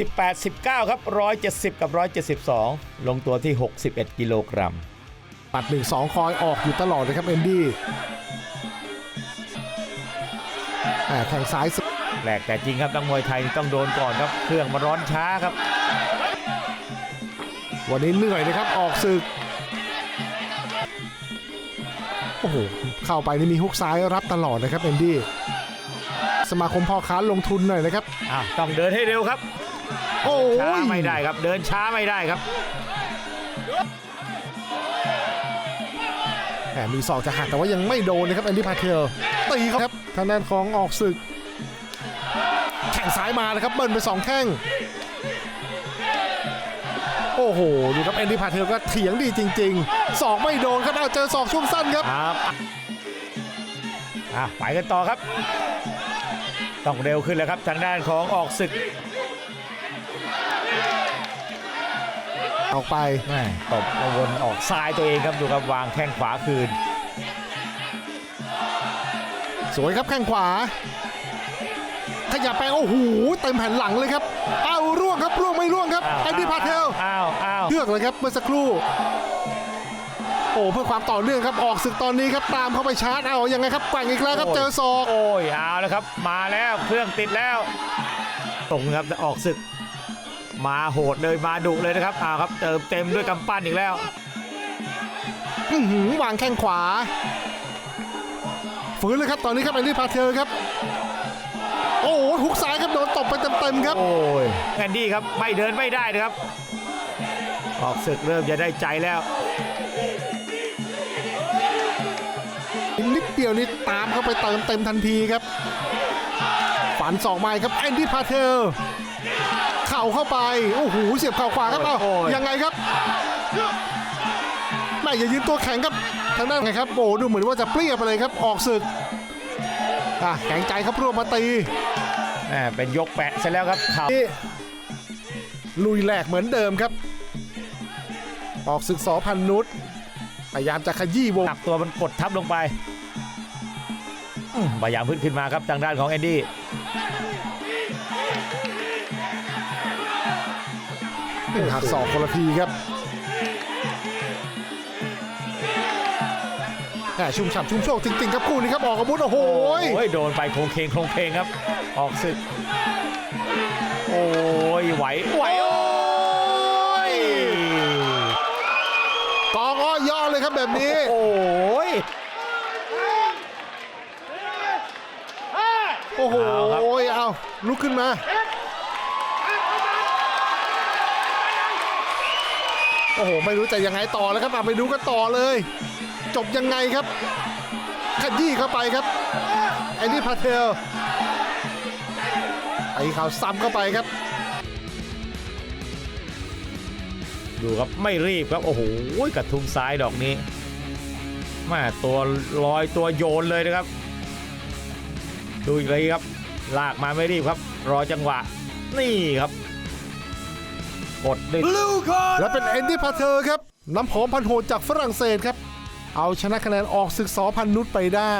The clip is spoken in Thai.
18 19 ครับ 170 กับ 172 ลงตัวที่ 61 กิโลกรัมปัดหนึ่งสองคอยออกอยู่ตลอดนะครับเอนดี้แหม่แข่งซ้ายสุดแปลกแต่จริงครับนักมวยไทยต้องโดนก่อนครับเครื่องมันร้อนช้าครับ วันนี้เหนื่อยนะครับออกศึกโอ้โหเข้าไปนี่มีฮุกซ้ายรับตลอดนะครับเอนดี้สมาคมพ่อค้าลงทุนหน่อยนะครับอะต้องเดินให้เร็วครับ โอ้ช้ายไม่ได้ครับ เดินช้าไม่ได้ครับแหมมีศอกจะหักแต่ว่ายังไม่โดนนะครับแอนดี้พาเทลตีเขาครับทางด้านของออกศึก แข่งซ้ายมานะครับเบิ้ลไปสองแข้งโอ้โหดูครับแอนดี้พาเทลก็เถียงดีจริงๆศอกไม่โดนครับเอาเจอศอกช่วงสั้นครับครับอะไปกันต่อครับ ต้องเร็วขึ้นแล้วครับทางด้านของออกศึก ออกไปแม่ตบแล้ววนออกซ้ายตัวเองครับดูครับวางแข้งขวาคืน สวยครับแข้งขวา ขยับไปโอ้โหเต็มแผ่นหลังเลยครับเอาร่วงครับร่วงไม่ร่วงครับอ้าวแอนดี้พาเทลอ้าวอ้าวเลือกเลยครับเมื่อสักครู่ โอ้เพื่อความต่อเนื่องครับออกศึกตอนนี้ครับตามเข้าไปชาร์จเอายังไงครับแกว่งอีกแล้วครับเจอศอก โอ้ยเอาแล้วครับ มาแล้วเครื่องติดแล้วตรงครับออกศึก มาโหดเลยมาดุเลยนะครับอ้าวครับเติมเต็มด้วยกำปั้นอีกแล้วอื้อหือวางแข้งขวา ฝืนเลยครับตอนนี้ครับแอนดี้พาเทลครับ โอ้โหหุกซ้ายครับโดนตบไปเต็มๆครับ โอ้ยแอนดี้ครับไม่เดินไม่ได้นะครับ ออกศึกเริ่มจะได้ใจแล้วนิดเดียวนี่ตามเข้าไปเติมเต็มทันทีครับ ฝันสองไม้ครับแอนดี้พาเทลเข่าเข้าไป โอ้โห เสียบเข่าขวาครับเอ้าโอ้ยยังไงครับแม่อย่ายืนตัวแข็งครับ ทางด้านไงครับ โอ้ดูเหมือนว่าจะเปรี้ยไปเลยครับ ออกศึกอะแข็งใจครับรวมมาตีแหม่เป็นยกแปะเสร็จแล้วครับเข่านี่ลุยแหลกเหมือนเดิมครับ ออกศึกสอพันนุษย์พยายามจะขยี้วงหนักตัวมันกดทับลงไปอืมพยายามพึ่นขึ้นมาครับทางด้านของแอนดี้ หักศอกคนละทีครับแหมชุ่มฉ่ำชุ่มโชคจริงๆครับคู่นี้ครับออกอาวุธโอ้โหยโอ้ยโดนไปโครงเคงโครงเคงครับ ออกศึก โอ้ยไหวไหวโอ้ยกองอ้อย่อเลยครับแบบนี้ โอ้ยโอ้โหเอาครับเอาลุกขึ้นมา อ้โห ไม่รู้จะยังไงต่อแล้วครับไปดูกันต่อเลย จบยังไงครับขยี้เข้าไปครับไอ้นี่พาเทลไอ้เขาวซ้ำเข้าไปครับ ดูครับไม่รีบครับ โอ้โหกระทุ้งซ้ายดอกนี้แมาตัวลอยตัวโยนเลยนะครับ ดูอีกเลยครับ ลากมาไม่รีบครับ รอจังหวะ นี่ครับ กดด้วยและเป็นเอนดี้พาเทอร์ครับ น้ำหอมพันโหดจากฝรั่งเศสครับ เอาชนะคะแนนออกศึกสอพันนุษย์ไปได้